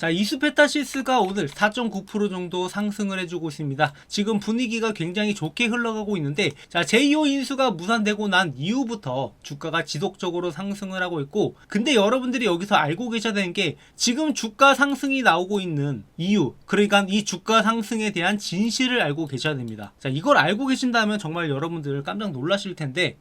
자, 이수페타시스가 오늘 4.9% 정도 상승을 해주고 있습니다. 지금 분위기가 굉장히 좋게 흘러가고 있는데, 자, 제2호 인수가 무산되고 난 이후부터 주가가 지속적으로 상승을 하고 있고, 근데 여러분들이 여기서 알고 계셔야 되는 게, 지금 주가 상승이 나오고 있는 이유, 그러니까 이 주가 상승에 대한 진실을 알고 계셔야 됩니다. 자, 이걸 알고 계신다면 정말 여러분들 깜짝 놀라실 텐데,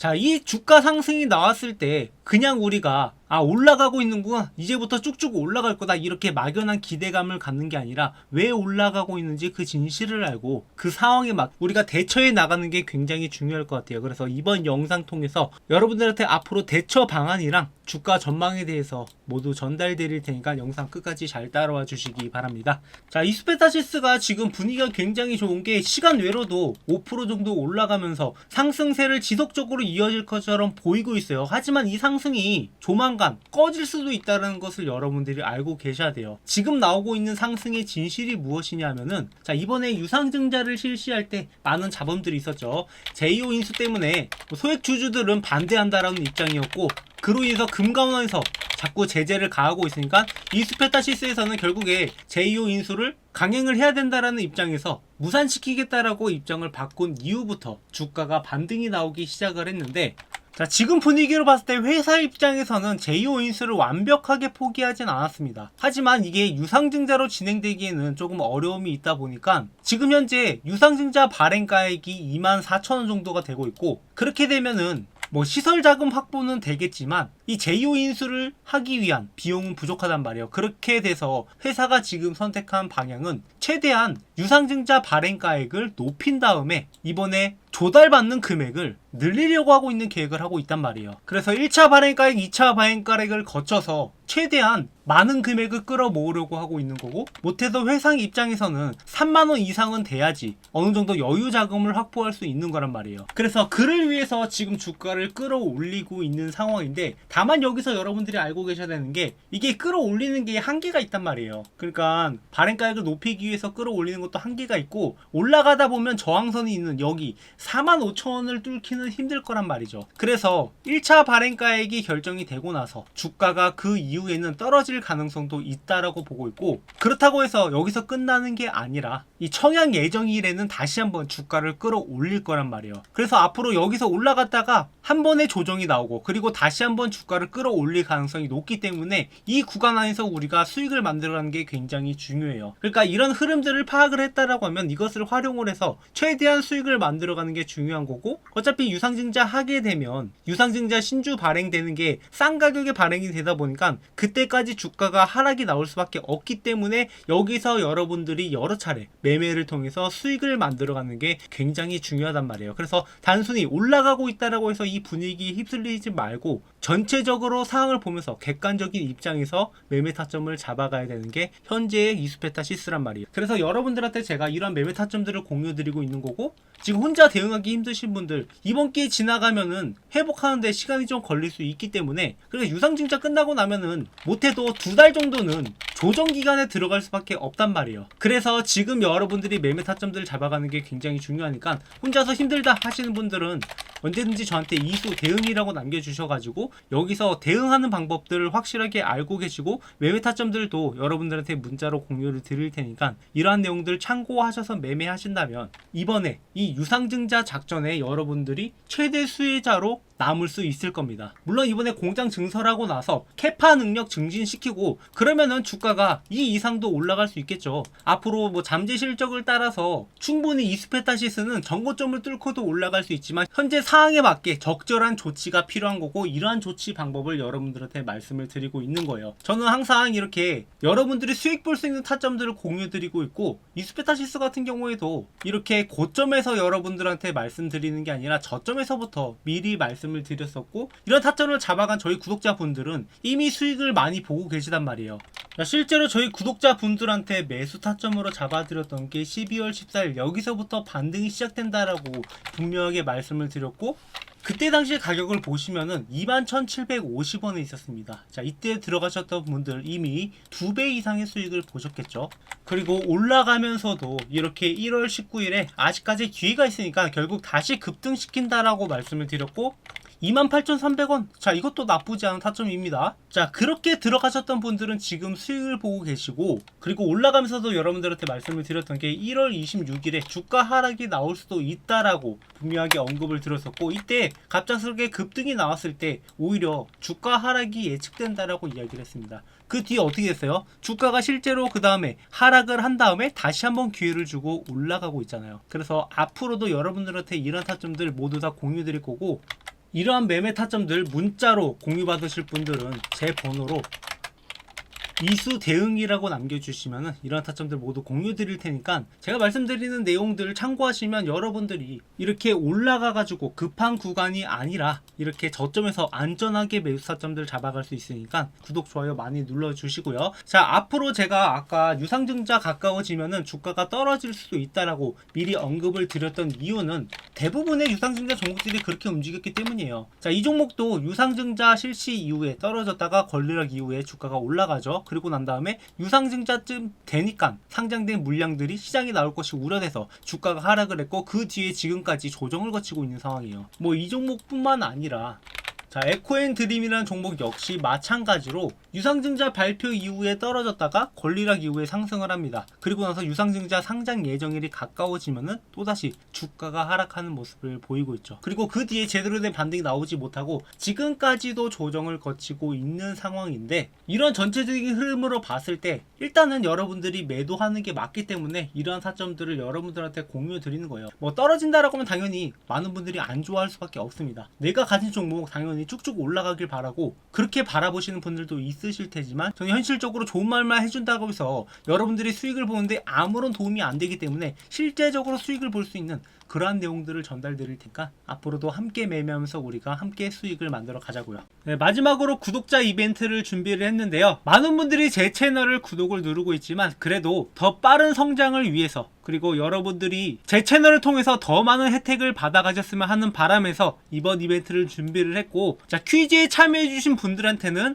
자, 이 주가 상승이 나왔을 때 그냥 우리가 아 올라가고 있는구나. 이제부터 쭉쭉 올라갈 거다. 이렇게 막연한 기대감을 갖는 게 아니라 왜 올라가고 있는지 그 진실을 알고 그 상황에 막 우리가 대처해 나가는 게 굉장히 중요할 것 같아요. 그래서 이번 영상 통해서 여러분들한테 앞으로 대처 방안이랑 주가 전망에 대해서 모두 전달 드릴 테니까 영상 끝까지 잘 따라와 주시기 바랍니다. 자 이스페타시스가 지금 분위기가 굉장히 좋은 게 시간 외로도 5% 정도 올라가면서 상승세를 지속적으로 이어질 것처럼 보이고 있어요. 하지만 이 상승 이 조만간 꺼질 수도 있다는 것을 여러분들이 알고 계셔야 돼요. 지금 나오고 있는 상승의 진실이 무엇이냐면은 자 이번에 유상증자를 실시할 때 많은 자본들이 있었죠. 제2호 인수 때문에 뭐 소액 주주들은 반대한다라는 입장이었고 그로 인해서 금감원에서 자꾸 제재를 가하고 있으니까 이스페타시스에서는 결국에 제2호 인수를 강행을 해야 된다라는 입장에서 무산시키겠다라고 입장을 바꾼 이후부터 주가가 반등이 나오기 시작을 했는데 자, 지금 분위기로 봤을 때 회사 입장에서는 제2호 인수를 완벽하게 포기하진 않았습니다. 하지만 이게 유상증자로 진행되기에는 조금 어려움이 있다 보니까 지금 현재 유상증자 발행가액이 2만 4천원 정도가 되고 있고 그렇게 되면은 뭐 시설 자금 확보는 되겠지만 이 제2호 인수를 하기 위한 비용은 부족하단 말이에요. 그렇게 돼서 회사가 지금 선택한 방향은 최대한 유상증자 발행가액을 높인 다음에 이번에 조달받는 금액을 늘리려고 하고 있는 계획을 하고 있단 말이에요. 그래서 1차 발행가액, 2차 발행가액을 거쳐서 최대한 많은 금액을 끌어모으려고 하고 있는 거고 못해서 회사 입장에서는 3만원 이상은 돼야지 어느 정도 여유 자금을 확보할 수 있는 거란 말이에요. 그래서 그를 위해서 지금 주가를 끌어올리고 있는 상황인데 다만 여기서 여러분들이 알고 계셔야 되는 게 이게 끌어올리는 게 한계가 있단 말이에요. 그러니까 발행가액을 높이기 위해서 끌어올리는 것도 한계가 있고 올라가다 보면 저항선이 있는 여기 4만 5천 원을 뚫기는 힘들 거란 말이죠. 그래서 1차 발행가액이 결정이 되고 나서 주가가 그 이후에는 떨어질 가능성도 있다라고 보고 있고 그렇다고 해서 여기서 끝나는 게 아니라 이 청약 예정일에는 다시 한번 주가를 끌어올릴 거란 말이에요. 그래서 앞으로 여기서 올라갔다가 한 번의 조정이 나오고 그리고 다시 한번 주가를 끌어올릴 가능성이 높기 때문에 이 구간 안에서 우리가 수익을 만들어가는 게 굉장히 중요해요. 그러니까 이런 흐름들을 파악을 했다라고 하면 이것을 활용을 해서 최대한 수익을 만들어가는 게 중요한 거고 어차피 유상증자 하게 되면 유상증자 신주 발행되는 게 싼 가격에 발행이 되다 보니까 그때까지 주가가 하락이 나올 수밖에 없기 때문에 여기서 여러분들이 여러 차례 매매를 통해서 수익을 만들어가는 게 굉장히 중요하단 말이에요. 그래서 단순히 올라가고 있다라고 해서 이 분위기에 휩쓸리지 말고 전체적으로 상황을 보면서 객관적인 입장에서 매매 타점을 잡아가야 되는 게 현재의 이수페타 시스란 말이에요. 그래서 여러분들한테 제가 이런 매매 타점들을 공유 드리고 있는 거고 지금 혼자 대 응하기 힘드신 분들 이번 기회 지나가면은 회복하는데 시간이 좀 걸릴 수 있기 때문에 그래서 유상증자 끝나고 나면은 못해도 두 달 정도는 조정 기간에 들어갈 수밖에 없단 말이에요. 그래서 지금 여러분들이 매매 타점들을 잡아가는 게 굉장히 중요하니까 혼자서 힘들다 하시는 분들은 언제든지 저한테 이수 대응이라고 남겨주셔가지고 여기서 대응하는 방법들을 확실하게 알고 계시고 매매 타점들도 여러분들한테 문자로 공유를 드릴 테니까 이러한 내용들 참고하셔서 매매하신다면 이번에 이 유상증자 작전에 여러분들이 최대 수혜자로 남을 수 있을 겁니다. 물론 이번에 공장 증설하고 나서 캐파 능력 증진시키고 그러면은 주가 가 이 이상도 올라갈 수 있겠죠. 앞으로 뭐 잠재 실적을 따라서 충분히 이스페타시스는 정고점을 뚫고도 올라갈 수 있지만 현재 상황에 맞게 적절한 조치가 필요한 거고 이러한 조치 방법을 여러분들한테 말씀을 드리고 있는 거예요. 저는 항상 이렇게 여러분들이 수익 볼 수 있는 타점들을 공유 드리고 있고 이스페타시스 같은 경우에도 이렇게 고점에서 여러분들한테 말씀드리는 게 아니라 저점에서부터 미리 말씀 말씀을 드렸었고 이런 타점을 잡아간 저희 구독자분들은 이미 수익을 많이 보고 계시단 말이에요. 실제로 저희 구독자 분들한테 매수 타점으로 잡아드렸던 게 12월 14일 여기서부터 반등이 시작된다라고 분명하게 말씀을 드렸고 그때 당시 가격을 보시면은 21,750원에 있었습니다. 자, 이때 들어가셨던 분들 이미 두 배 이상의 수익을 보셨겠죠. 그리고 올라가면서도 이렇게 1월 19일에 아직까지 기회가 있으니까 결국 다시 급등시킨다라고 말씀을 드렸고 28,300원. 자, 이것도 나쁘지 않은 타점입니다. 자, 그렇게 들어가셨던 분들은 지금 수익을 보고 계시고, 그리고 올라가면서도 여러분들한테 말씀을 드렸던 게 1월 26일에 주가 하락이 나올 수도 있다라고 분명하게 언급을 드렸었고, 이때 갑작스럽게 급등이 나왔을 때 오히려 주가 하락이 예측된다라고 이야기를 했습니다. 그 뒤에 어떻게 됐어요? 주가가 실제로 그 다음에 하락을 한 다음에 다시 한번 기회를 주고 올라가고 있잖아요. 그래서 앞으로도 여러분들한테 이런 타점들 모두 다 공유 드릴 거고, 이러한 매매 타점들 문자로 공유 받으실 분들은 제 번호로 이수 대응이라고 남겨주시면 이런 타점들 모두 공유 드릴 테니까 제가 말씀드리는 내용들을 참고하시면 여러분들이 이렇게 올라가 가지고 급한 구간이 아니라 이렇게 저점에서 안전하게 매수 타점들 잡아갈 수 있으니까 구독 좋아요 많이 눌러주시고요. 자 앞으로 제가 아까 유상증자 가까워지면은 주가가 떨어질 수도 있다라고 미리 언급을 드렸던 이유는 대부분의 유상증자 종목들이 그렇게 움직였기 때문이에요. 자 이 종목도 유상증자 실시 이후에 떨어졌다가 권리락 이후에 주가가 올라가죠 그리고 난 다음에 유상증자쯤 되니까 상장된 물량들이 시장에 나올 것이 우려돼서 주가가 하락을 했고 그 뒤에 지금까지 조정을 거치고 있는 상황이에요. 뭐 이 종목뿐만 아니라 자, 에코앤 드림이라는 종목 역시 마찬가지로 유상증자 발표 이후에 떨어졌다가 권리락 이후에 상승을 합니다. 그리고 나서 유상증자 상장 예정일이 가까워지면은 또다시 주가가 하락하는 모습을 보이고 있죠. 그리고 그 뒤에 제대로 된 반등이 나오지 못하고 지금까지도 조정을 거치고 있는 상황인데 이런 전체적인 흐름으로 봤을 때 일단은 여러분들이 매도하는 게 맞기 때문에 이러한 타점들을 여러분들한테 공유 드리는 거예요. 뭐 떨어진다라고 하면 당연히 많은 분들이 안 좋아할 수밖에 없습니다. 내가 가진 종목 당연히 쭉쭉 올라가길 바라고 그렇게 바라보시는 분들도 있으실 테지만 저는 현실적으로 좋은 말만 해준다고 해서 여러분들이 수익을 보는데 아무런 도움이 안 되기 때문에 실제적으로 수익을 볼 수 있는 그러한 내용들을 전달 드릴 테니까 앞으로도 함께 매매하면서 우리가 함께 수익을 만들어 가자고요. 네, 마지막으로 구독자 이벤트를 준비를 했는데요. 많은 분들이 제 채널을 구독을 누르고 있지만 그래도 더 빠른 성장을 위해서 그리고 여러분들이 제 채널을 통해서 더 많은 혜택을 받아가셨으면 하는 바람에서 이번 이벤트를 준비를 했고 자 퀴즈에 참여해주신 분들한테는